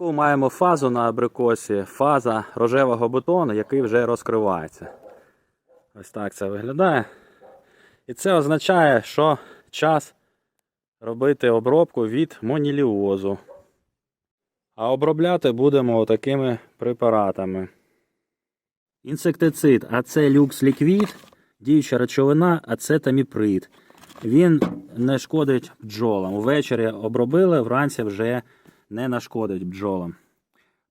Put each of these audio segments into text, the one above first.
Таку маємо фазу на абрикосі, фаза рожевого бутону, який вже розкривається. Ось так це виглядає. І це означає, що час робити обробку від моніліозу. А обробляти будемо такими препаратами. Інсектицид Ацелюкс ліквід, діюча речовина ацетаміприд. Він не шкодить бджолам. Увечері обробили, вранці вже не нашкодить бджолам.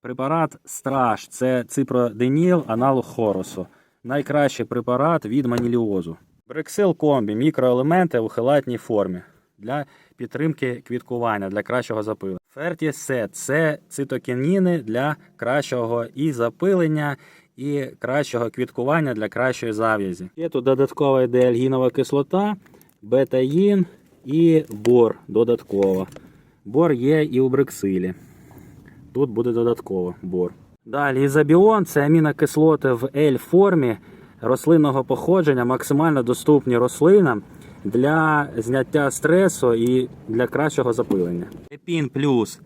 Препарат Страж це ципроденіл, аналог хорусу. Найкращий препарат від маніліозу. Брексил комбі мікроелементи у хелатній формі для підтримки квіткування, для кращого запилення. Фертісет це цитокініни для кращого і запилення, і кращого квіткування для кращої зав'язі. Є тут додаткова йде кислота, бетаїн і бор додатково. Бор є і у брексилі. Тут буде додатково бор. Далі ізобіон це амінокислоти в L-формі рослинного походження, максимально доступні рослинам для зняття стресу і для кращого запилення. Епін плюс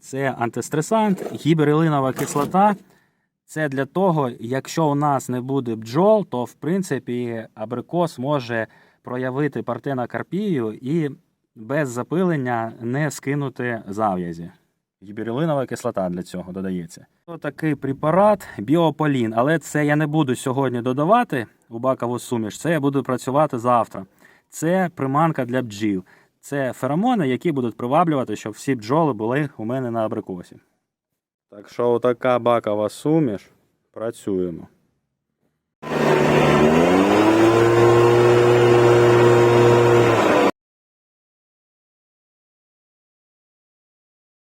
це антистресант, гіберелинова кислота. Це для того, якщо у нас не буде бджол, то в принципі абрикос може проявити партенокарпію і без запилення не скинути зав'язі. Гіберелинова кислота для цього додається. Ось такий препарат біополін, але це я не буду сьогодні додавати у бакову суміш. Це я буду працювати завтра. Це приманка для бджіл. Це феромони, які будуть приваблювати, щоб всі бджоли були у мене на абрикосі. Так що отака бакова суміш. Працюємо.